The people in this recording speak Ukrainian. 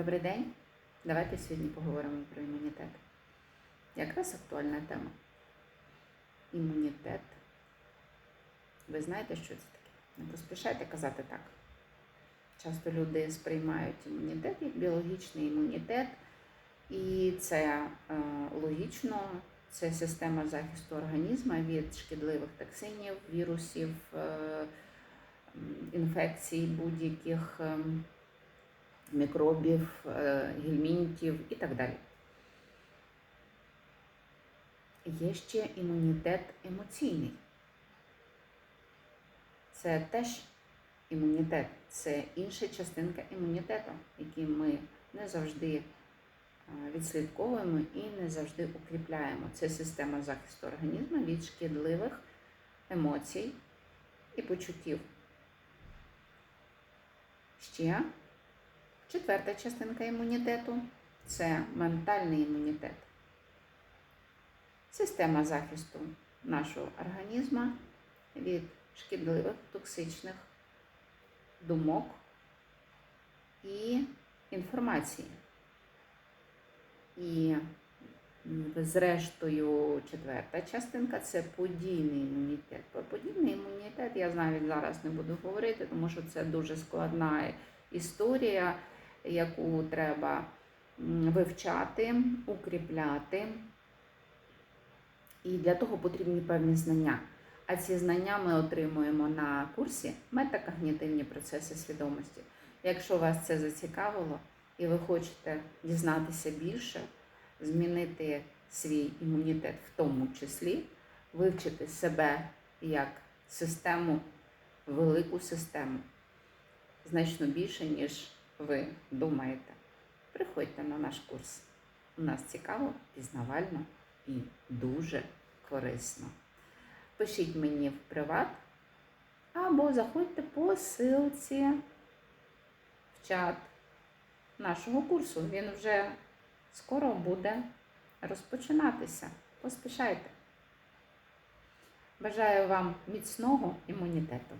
Добрий день. Давайте сьогодні поговоримо про імунітет. Якраз актуальна тема. Імунітет. Ви знаєте, що це таке? Не поспішайте казати так. Часто люди сприймають імунітет як біологічний імунітет, і це е, логічно, це система захисту організму від шкідливих токсинів, вірусів, е, інфекцій будь-яких. ем, мікробів, е, гельмінтів і так далі. Є ще імунітет емоційний. Це теж імунітет, це інша частинка імунітету, який ми не завжди е, відслідковуємо і не завжди укріпляємо. Це система захисту організму від шкідливих емоцій і почуттів. Ще Четверта частинка імунітету це ментальний імунітет. Система захисту нашого організму від шкідливих токсичних думок і інформації. І зрештою, четверта частинка це подійний імунітет. Про подійний імунітет я навіть зараз не буду говорити, тому що це дуже складна історія яку треба вивчати, укріпляти. І для того потрібні певні знання. А ці знання ми отримуємо на курсі метакогнітивні процеси свідомості. Якщо вас це зацікавило і ви хочете дізнатися більше, змінити свій імунітет в тому числі, вивчити себе як систему, велику систему, значно більше, ніж ви думаєте, приходьте на наш курс. У нас цікаво, пізнавально і дуже корисно. Пишіть мені в приват або заходьте по ссылці в чат нашого курсу. Він вже скоро буде розпочинатися. Поспішайте. Бажаю вам міцного імунітету.